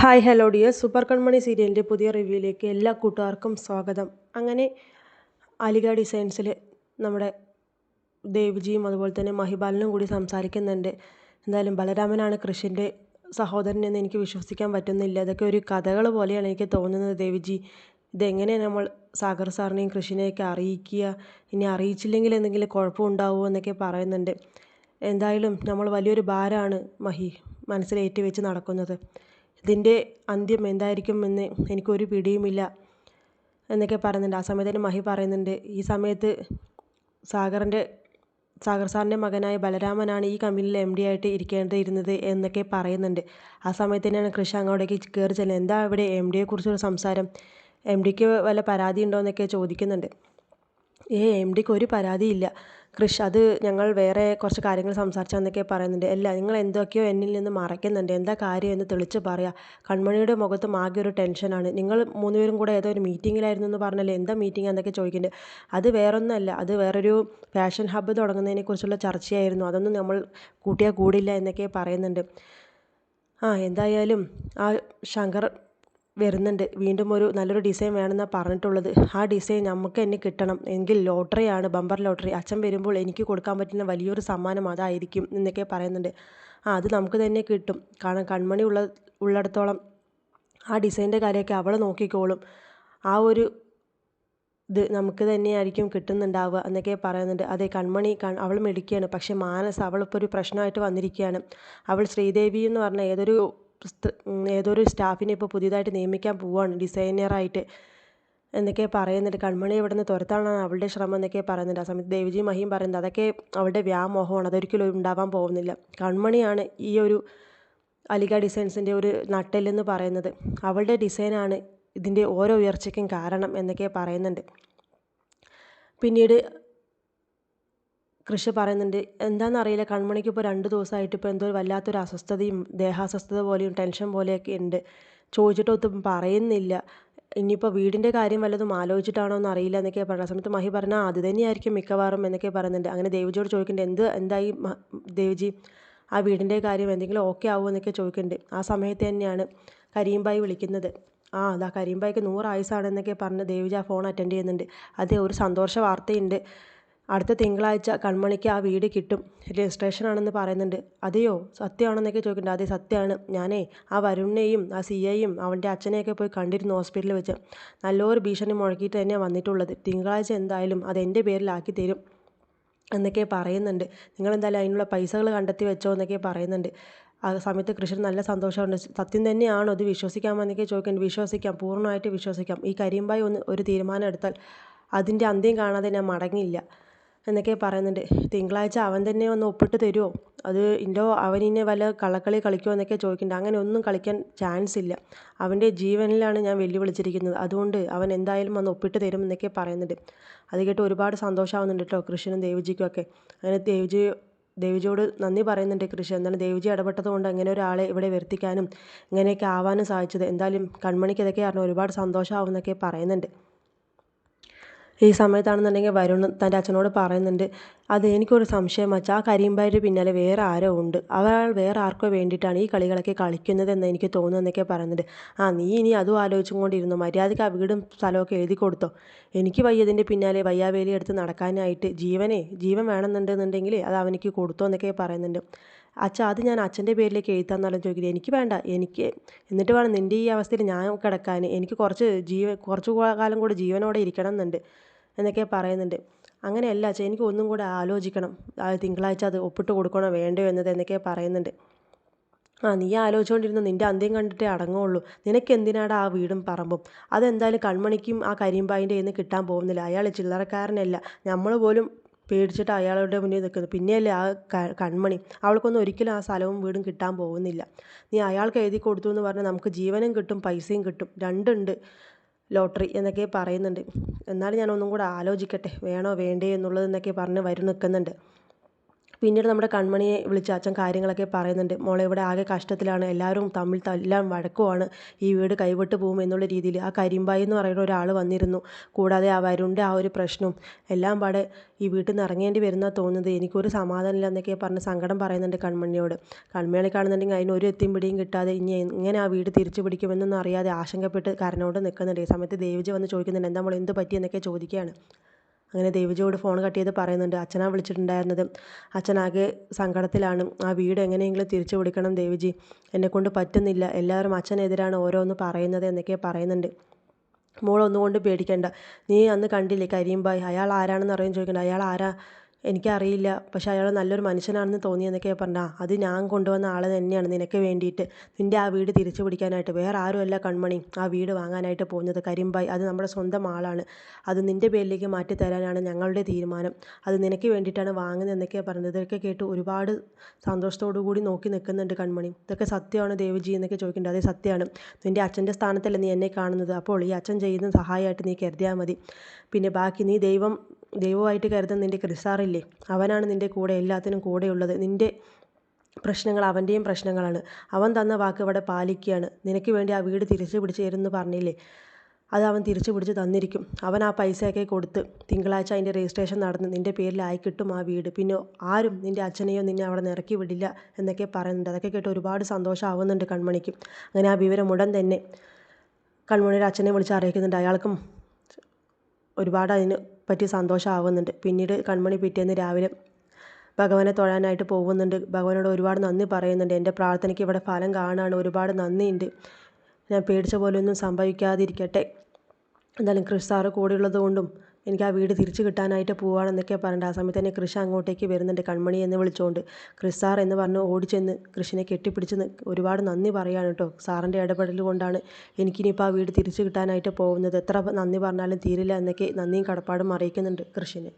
Hi hello dear super Kanmani സീരിയലിന്റെ പുതിയ റിവ്യൂയിലേക്ക് എല്ലാ കൂട്ടുകാർക്കും സ്വാഗതം. അങ്ങനെ അലിഗ ഡിസൈൻസിൽ നമ്മുടെ ദേവ്ജിയും അതുപോലെ തന്നെ മഹിബാലനും കൂടി സംസാരിക്കുന്നുണ്ട്. എന്തായാലും ബലരാമനാണ് കൃഷിന്റെ സഹോദരൻ എന്ന് എനിക്ക് വിശ്വസിക്കാൻ പറ്റുന്നില്ല. അതൊക്കെ ഒരു കഥകൾ പോലെയാണ് എനിക്ക് തോന്നുന്നത് ദേവ്ജി. ഇതെങ്ങനെ നമ്മൾ സാഗർ സാറിനെയും കൃഷിനെയൊക്കെ അറിയിക്കുക ഇനി അറിയിച്ചില്ലെങ്കിൽ എന്തെങ്കിലും കുഴപ്പമുണ്ടാവുമോ എന്നൊക്കെ പറയുന്നുണ്ട്. എന്തായാലും നമ്മൾ വലിയൊരു ഭാരമാണ് മഹി മനസ്സിലേറ്റി വെച്ച് നടക്കുന്നത്. ഇതിന്റെ അന്ത്യം എന്തായിരിക്കും എന്ന് എനിക്കൊരു പിടിയുമില്ല എന്നൊക്കെ പറയുന്നുണ്ട്. ആ സമയത്ത് തന്നെ മഹി പറയുന്നുണ്ട് ഈ സമയത്ത് സാഗറിന്റെ സാഗർ സാറിന്റെ മകനായ ബലരാമനാണ് ഈ കമ്പനിയിൽ എം ഡി ആയിട്ട് ഇരിക്കേണ്ടിയിരുന്നത് എന്നൊക്കെ പറയുന്നുണ്ട്. ആ സമയത്ത് തന്നെയാണ് കൃഷി അങ്ങോട്ടേക്ക് കയറി ചെല്ലുന്നത്. എന്താ ഇവിടെ എം ഡിയെക്കുറിച്ചൊരു സംസാരം? എം ഡിക്ക് വല്ല പരാതി ഉണ്ടോ എന്നൊക്കെ ചോദിക്കുന്നുണ്ട്. ഏ എം ഡിക്ക് ഒരു പരാതിയില്ല. കൃഷ് അത് ഞങ്ങൾ വേറെ കുറച്ച് കാര്യങ്ങൾ സംസാരിച്ചാന്നൊക്കെ പറയുന്നുണ്ട്. അല്ല നിങ്ങൾ എന്തൊക്കെയോ എന്നിൽ നിന്ന് മറയ്ക്കുന്നുണ്ട്. എന്താ കാര്യം എന്ന് തെളിച്ച് പറയുക കൺമണിയുടെ മുഖത്തും ആകെ ഒരു ടെൻഷനാണ് നിങ്ങൾ മൂന്നുപേരും കൂടെ ഏതോ ഒരു മീറ്റിങ്ങിലായിരുന്നു എന്ന് പറഞ്ഞല്ലേ എന്താ മീറ്റിംഗ് എന്നൊക്കെ ചോദിക്കുന്നുണ്ട്. അത് വേറൊന്നുമല്ല അത് വേറൊരു ഫാഷൻ ഹബ്ബ് തുടങ്ങുന്നതിനെക്കുറിച്ചുള്ള ചർച്ചയായിരുന്നു. അതൊന്നും നമ്മൾ കൂട്ടിയാൽ കൂടില്ല എന്നൊക്കെ പറയുന്നുണ്ട്. ആ എന്തായാലും ആ ശങ്കർ വരുന്നുണ്ട്. വീണ്ടും ഒരു നല്ലൊരു ഡിസൈൻ വേണമെന്നാണ് പറഞ്ഞിട്ടുള്ളത്. ആ ഡിസൈൻ നമുക്ക് തന്നെ കിട്ടണം. എങ്കിൽ ലോട്ടറിയാണ് ബമ്പർ ലോട്ടറി. അച്ഛൻ വരുമ്പോൾ എനിക്ക് കൊടുക്കാൻ പറ്റുന്ന വലിയൊരു സമ്മാനം അതായിരിക്കും എന്നൊക്കെ പറയുന്നുണ്ട്. ആ അത് നമുക്ക് തന്നെ കിട്ടും. കാരണം കൺമണി ഉള്ള ഉള്ളിടത്തോളം ആ ഡിസൈന്റെ കാര്യമൊക്കെ അവൾ നോക്കിക്കോളും. ആ ഒരു ഇത് നമുക്ക് തന്നെയായിരിക്കും കിട്ടുന്നുണ്ടാവുക എന്നൊക്കെ പറയുന്നുണ്ട്. അതെ കൺമണി കൺ അവൾ മെടുക്കുകയാണ് പക്ഷേ മാനസ് അവളിപ്പോൾ ഒരു പ്രശ്നമായിട്ട് വന്നിരിക്കുകയാണ്. അവൾ ശ്രീദേവി എന്ന് പറഞ്ഞ ഏതൊരു ഏതൊരു സ്റ്റാഫിനെ ഇപ്പോൾ പുതിയതായിട്ട് നിയമിക്കാൻ പോവുകയാണ് ഡിസൈനറായിട്ട് എന്നൊക്കെ പറയുന്നുണ്ട്. കൺമണി ഇവിടെ നിന്ന് തുരത്താനാണ് അവളുടെ ശ്രമം എന്നൊക്കെ പറയുന്നുണ്ട്. ആ സമയത്ത് ദേവിജി മഹിയും പറയുന്നത് അതൊക്കെ അവളുടെ വ്യാമോഹമാണ്. അതൊരിക്കലും ഉണ്ടാവാൻ പോകുന്നില്ല. കൺമണിയാണ് ഈ ഒരു അലിഗ ഡിസൈൻസിന്റെ ഒരു നട്ടെല്ലെന്ന് പറയുന്നത്. അവളുടെ ഡിസൈനാണ് ഇതിന്റെ ഓരോ ഉയർച്ചയ്ക്കും കാരണം എന്നൊക്കെ പറയുന്നുണ്ട്. പിന്നീട് കൃഷി പറയുന്നുണ്ട്. എന്താണെന്നറിയില്ല കൺമണിക്ക് ഇപ്പോൾ രണ്ട് ദിവസമായിട്ട് ഇപ്പോൾ എന്തോ വല്ലാത്തൊരു അസ്വസ്ഥതയും ദേഹാസ്വസ്ഥത പോലെയും ടെൻഷൻ പോലെയൊക്കെ ഉണ്ട്. ചോദിച്ചിട്ടൊത്തും പറയുന്നില്ല. ഇനിയിപ്പോൾ വീടിന്റെ കാര്യം വല്ലതും ആലോചിച്ചിട്ടാണോ എന്ന് അറിയില്ല എന്നൊക്കെ പറഞ്ഞ സമയത്ത് മഹി പറഞ്ഞാൽ അത് തന്നെയായിരിക്കും മിക്കവാറും എന്നൊക്കെ പറയുന്നുണ്ട്. അങ്ങനെ ദേവജിയോട് ചോദിക്കുന്നുണ്ട് എന്ത് എന്തായി ദേവജി? ആ വീടിന്റെ കാര്യം എന്തെങ്കിലും ഓക്കെ ആവുമോ എന്നൊക്കെ ചോദിക്കുന്നുണ്ട്. ആ സമയത്ത് തന്നെയാണ് കരീംബായി വിളിക്കുന്നത്. ആ അതാ കരീംബായിക്ക് നൂറ് ആയുസാണെന്നൊക്കെ പറഞ്ഞ് ദേവിജി ഫോൺ അറ്റൻഡ് ചെയ്യുന്നുണ്ട്. അതെ ഒരു സന്തോഷ വാർത്തയുണ്ട്. അടുത്ത തിങ്കളാഴ്ച കൺമണിക്ക് ആ വീട് കിട്ടും. രജിസ്ട്രേഷൻ ആണെന്ന് പറയുന്നുണ്ട്. അതെയോ? സത്യമാണെന്നൊക്കെ ചോദിക്കുന്നുണ്ട്. അതെ സത്യമാണ്. ഞാനേ ആ വരുണിനെയും ആ സി ഐയും അവന്റെ അച്ഛനെയൊക്കെ പോയി കണ്ടിരുന്നു ഹോസ്പിറ്റലിൽ വെച്ച്. നല്ലൊരു ഭീഷണി മുഴക്കിയിട്ട് തന്നെയാണ് വന്നിട്ടുള്ളത്. തിങ്കളാഴ്ച എന്തായാലും അത് എന്റെ പേരിലാക്കി തരും എന്നൊക്കെ പറയുന്നുണ്ട്. നിങ്ങളെന്തായാലും അതിനുള്ള പൈസകൾ കണ്ടെത്തി വെച്ചോ എന്നൊക്കെ പറയുന്നുണ്ട്. ആ സമയത്ത് കൃഷ്ണൻ നല്ല സന്തോഷമുണ്ട്. സത്യം തന്നെയാണോ അത് വിശ്വസിക്കാമെന്നൊക്കെ ചോദിക്കുന്നുണ്ട്. വിശ്വസിക്കാം. പൂർണമായിട്ട് വിശ്വസിക്കാം. ഈ കരിമ്പായി ഒന്ന് ഒരു തീരുമാനം എടുത്താൽ അതിന്റെ അന്ത്യം കാണാതെ ഞാൻ മടങ്ങില്ല എന്നൊക്കെ പറയുന്നുണ്ട്. തിങ്കളാഴ്ച അവൻ തന്നെ ഒന്ന് ഒപ്പിട്ട് തരുമോ അത് ഇന്റോ അവനിനെ വല്ല കള്ളക്കളി കളിക്കുമോ എന്നൊക്കെ ചോദിക്കുന്നുണ്ട് അങ്ങനെ ഒന്നും കളിക്കാൻ ചാൻസ് ഇല്ല. അവന്റെ ജീവനിലാണ് ഞാൻ വെല്ലുവിളിച്ചിരിക്കുന്നത്. അതുകൊണ്ട് അവൻ എന്തായാലും ഒന്ന് ഒപ്പിട്ട് തരും എന്നൊക്കെ പറയുന്നുണ്ട്. അത് കേട്ട് ഒരുപാട് സന്തോഷമാവുന്നുണ്ട് കേട്ടോ കൃഷ്ണനും ദേവജിക്കും ഒക്കെ. അങ്ങനെ ദേവജി ദേവിജിയോട് നന്ദി പറയുന്നുണ്ട് കൃഷി എന്താണ് ദേവിജി ഇടപെട്ടത് കൊണ്ട് അങ്ങനെ ഒരാളെ ഇവിടെ വരുത്തിക്കാനും ഇങ്ങനെയൊക്കെ ആവാനും സാധിച്ചത്. എന്തായാലും കൺമണിക്ക് ഇതൊക്കെ അറിഞ്ഞാൽ ഒരുപാട് സന്തോഷമാവും എന്നൊക്കെ പറയുന്നുണ്ട്. ഈ സമയത്താണെന്നുണ്ടെങ്കിൽ വരുൺ തന്റെ അച്ഛനോട് പറയുന്നുണ്ട് അത് എനിക്കൊരു സംശയം വച്ചാൽ ആ കരീംബായിയുടെ പിന്നാലെ വേറെ ആരോ ഉണ്ട്. അവൾ വേറെ ആർക്കോ വേണ്ടിയിട്ടാണ് ഈ കളികളൊക്കെ കളിക്കുന്നതെന്ന് എനിക്ക് തോന്നുന്നതെന്നൊക്കെ പറയുന്നുണ്ട്. ആ നീ ഇനി അതും ആലോചിച്ചും കൊണ്ടിരുന്നു മര്യാദയ്ക്ക് ആ വീടും സ്ഥലമൊക്കെ എഴുതി കൊടുത്തോ. എനിക്ക് വയ്യതിന്റെ പിന്നാലെ വയ്യാവേലി എടുത്ത് നടക്കാനായിട്ട് ജീവനെ ജീവൻ വേണമെന്നുണ്ടെന്നുണ്ടെങ്കിൽ അത് അവനിക്ക് കൊടുത്തോ എന്നൊക്കെ പറയുന്നുണ്ട്. അച്ഛ അത് ഞാൻ അച്ഛന്റെ പേരിലേക്ക് എഴുതാന്നാലും ചോദിക്കുന്നത് എനിക്ക് വേണ്ട. എനിക്ക് എന്നിട്ട് വേണം നിന്റെ ഈ അവസ്ഥയിൽ ഞാൻ കിടക്കാൻ. എനിക്ക് കുറച്ച് ജീവൻ കുറച്ച് കാലം കൂടി ജീവനോടെ ഇരിക്കണം എന്നുണ്ട് എന്നൊക്കെ പറയുന്നുണ്ട്. അങ്ങനെയല്ല അച്ഛാ എനിക്ക് ഒന്നും കൂടെ ആലോചിക്കണം. ആ തിങ്കളാഴ്ച അത് ഒപ്പിട്ട് കൊടുക്കണോ വേണ്ടയോ എന്നത് എന്നൊക്കെ പറയുന്നുണ്ട്. ആ നീ ആലോചിച്ചുകൊണ്ടിരുന്ന നിന്റെ അന്ത്യം കണ്ടിട്ടേ അടങ്ങുള്ളൂ. നിനക്ക് എന്തിനാടാ ആ വീടും പറമ്പും? അതെന്തായാലും കൺമണിക്കും ആ കരിമ്പായിന്റെ നിന്ന് കിട്ടാൻ പോകുന്നില്ല. അയാൾ ചില്ലറക്കാരനല്ല. നമ്മൾ പോലും പേടിച്ചിട്ട് അയാളുടെ മുന്നിൽ നിൽക്കുന്നത്. പിന്നെയല്ലേ ആ കൺമണി. അവൾക്കൊന്നും ഒരിക്കലും ആ സ്ഥലവും വീടും കിട്ടാൻ പോകുന്നില്ല. നീ അയാൾക്ക് എഴുതി കൊടുത്തു എന്ന് പറഞ്ഞാൽ നമുക്ക് ജീവനും കിട്ടും പൈസയും കിട്ടും. രണ്ടുണ്ട് ലോട്ടറി എന്നൊക്കെ പറയുന്നുണ്ട്. എന്നാലും ഞാൻ ഒന്നും കൂടെ ആലോചിക്കട്ടെ. വേണോ വേണ്ടേ എന്നുള്ളത് എന്നൊക്കെ പറഞ്ഞ് വരും നിൽക്കുന്നുണ്ട്. പിന്നീട് നമ്മുടെ കൺമണിയെ വിളിച്ച് അച്ഛൻ കാര്യങ്ങളൊക്കെ പറയുന്നുണ്ട്. മോളെ ഇവിടെ ആകെ കഷ്ടത്തിലാണ്. എല്ലാവരും തമ്മിൽ തല്ലാൻ വഴക്കുമാണ് ഈ വീട് കൈവിട്ട് പോകും എന്നുള്ള രീതിയിൽ ആ കരിമ്പായി എന്ന് പറയുന്ന ഒരാൾ വന്നിരുന്നു. കൂടാതെ ആ വരുണിന്റെ ആ ഒരു പ്രശ്നവും എല്ലാം പാടെ ഈ വീട്ടിൽ നിന്ന് ഇറങ്ങേണ്ടി വരുന്ന തോന്നുന്നത്. എനിക്കൊരു സമാധാനമില്ല എന്നൊക്കെ പറഞ്ഞ് സങ്കടം പറയുന്നുണ്ട് കൺമണിയോട്. കൺമണി കാണുന്നുണ്ടെങ്കിൽ അതിന് ഒരു എത്തിയും പിടിയും കിട്ടാതെ ഇനി എങ്ങനെ ആ വീട് തിരിച്ചു പിടിക്കുമെന്നൊന്നും അറിയാതെ ആശങ്കപ്പെട്ട് കരനോട് നിൽക്കുന്നുണ്ട്. ഈ സമയത്ത് ദേവിജി വന്ന് ചോദിക്കുന്നുണ്ട് എന്താ മോൾ എന്ത് പറ്റിയെന്നൊക്കെ ചോദിക്കുകയാണ്. അങ്ങനെ ദേവിജിയോട് ഫോൺ കട്ട് ചെയ്ത് പറയുന്നുണ്ട് അച്ഛനാണ് വിളിച്ചിട്ടുണ്ടായിരുന്നത്. അച്ഛനാകെ സങ്കടത്തിലാണ്. ആ വീട് എങ്ങനെയെങ്കിലും തിരിച്ചു പിടിക്കണം ദേവിജി. എന്നെക്കൊണ്ട് പറ്റുന്നില്ല. എല്ലാവരും അച്ഛനെതിരാണ് ഓരോന്ന് പറയുന്നത് എന്നൊക്കെ പറയുന്നുണ്ട്. മോളൊന്നുകൊണ്ട് പേടിക്കേണ്ട. നീ അന്ന് കണ്ടില്ലേ കരീംബായ് അയാൾ ആരാണെന്ന് അറിയാൻ ചോദിക്കണ്ട. അയാൾ ആരാ? എനിക്കറിയില്ല. പക്ഷെ അയാൾ നല്ലൊരു മനുഷ്യനാണെന്ന് തോന്നിയെന്നൊക്കെ പറഞ്ഞാൽ അത് ഞാൻ കൊണ്ടുവന്ന ആൾ തന്നെയാണ് നിനക്ക് വേണ്ടിയിട്ട്. നിന്റെ ആ വീട് തിരിച്ചു പിടിക്കാനായിട്ട്. വേറെ ആരുമല്ല കൺമണി. ആ വീട് വാങ്ങാനായിട്ട് പോകുന്നത് കരിമ്പായി. അത് നമ്മുടെ സ്വന്തം ആളാണ്. അത് നിന്റെ പേരിലേക്ക് മാറ്റി തരാനാണ് ഞങ്ങളുടെ തീരുമാനം. അത് നിനക്ക് വേണ്ടിയിട്ടാണ് വാങ്ങുന്നതെന്നൊക്കെ പറഞ്ഞത് ഇതൊക്കെ കേട്ട് ഒരുപാട് സന്തോഷത്തോടു കൂടി നോക്കി നിൽക്കുന്നുണ്ട് കൺമണി. ഇതൊക്കെ സത്യമാണ് ദേവജി? എന്നൊക്കെ ചോദിക്കുന്നുണ്ട്. അതേ സത്യമാണ്. നിന്റെ അച്ഛന്റെ സ്ഥാനത്തല്ല നീ എന്നെ കാണുന്നത്? അപ്പോൾ ഈ അച്ഛൻ ചെയ്യുന്ന സഹായമായിട്ട് നീ കരുതിയാൽ മതി. പിന്നെ ബാക്കി നീ ദൈവം ദൈവമായിട്ട് കരുതുന്ന നിന്റെ ക്രിസാറില്ലേ? അവനാണ് നിന്റെ കൂടെ എല്ലാത്തിനും കൂടെയുള്ളത്. നിന്റെ പ്രശ്നങ്ങൾ അവന്റെയും പ്രശ്നങ്ങളാണ്. അവൻ തന്ന വാക്ക് ഇവിടെ പാലിക്കുകയാണ്. നിനക്ക് വേണ്ടി ആ വീട് തിരിച്ചു പിടിച്ച് തരുമെന്ന് പറഞ്ഞില്ലേ? അത് അവൻ തിരിച്ചു പിടിച്ച് തന്നിരിക്കും. അവൻ ആ പൈസയൊക്കെ കൊടുത്ത് തിങ്കളാഴ്ച അതിന്റെ രജിസ്ട്രേഷൻ നടന്ന്. നിന്റെ പേരിലായി കിട്ടും ആ വീട്. പിന്നെ ആരും നിന്റെ അച്ഛനെയോ നിന്നെ അവിടെ നിറക്കി വിടില്ല എന്നൊക്കെ പറയുന്നുണ്ട്. അതൊക്കെ കേട്ട് ഒരുപാട് സന്തോഷമാവുന്നുണ്ട് കൺമണിക്കും. അങ്ങനെ ആ വിവരം ഉടൻ തന്നെ കൺമണിയുടെ അച്ഛനെ വിളിച്ച് അറിയിക്കുന്നുണ്ട്. അയാൾക്കും ഒരുപാട് അതിന് പറ്റി സന്തോഷമാവുന്നുണ്ട്. പിന്നീട് കൺമണി പിറ്റേന്ന് രാവിലെ ഭഗവാനെ തൊഴാനായിട്ട് പോകുന്നുണ്ട്. ഭഗവാനോട് ഒരുപാട് നന്ദി പറയുന്നുണ്ട്. എന്റെ പ്രാർത്ഥനയ്ക്ക് ഇവിടെ ഫലം കാണുകയാണ് ഒരുപാട് നന്ദിയുണ്ട്. ഞാൻ പേടിച്ച പോലെ ഒന്നും സംഭവിക്കാതിരിക്കട്ടെ. എന്തായാലും ക്രിസ് സാറ് കൂടെയുള്ളത് കൊണ്ടും എനിക്ക് ആ വീട് തിരിച്ചു കിട്ടാനായിട്ട് പോവുകയാണെന്നൊക്കെ പറഞ്ഞിട്ട് ആ സമയത്ത് തന്നെ കൃഷ അങ്ങോട്ടേക്ക് വരുന്നുണ്ട്. കൺമണി എന്ന് വിളിച്ചുകൊണ്ട് ക്രിസ് സാർ എന്ന് പറഞ്ഞ് ഓടിച്ചെന്ന് കൃഷിനെ കെട്ടിപ്പിടിച്ച് ഒരുപാട് നന്ദി പറയുകയാണ് കേട്ടോ. സാറിന്റെ ഇടപെടൽ കൊണ്ടാണ് എനിക്കിനിയിപ്പോൾ ആ വീട് തിരിച്ചു കിട്ടാനായിട്ട് പോകുന്നത്. എത്ര നന്ദി പറഞ്ഞാലും തീരില്ല എന്നൊക്കെ നന്ദിയും കടപ്പാടും അറിയിക്കുന്നുണ്ട് കൃഷിനെ.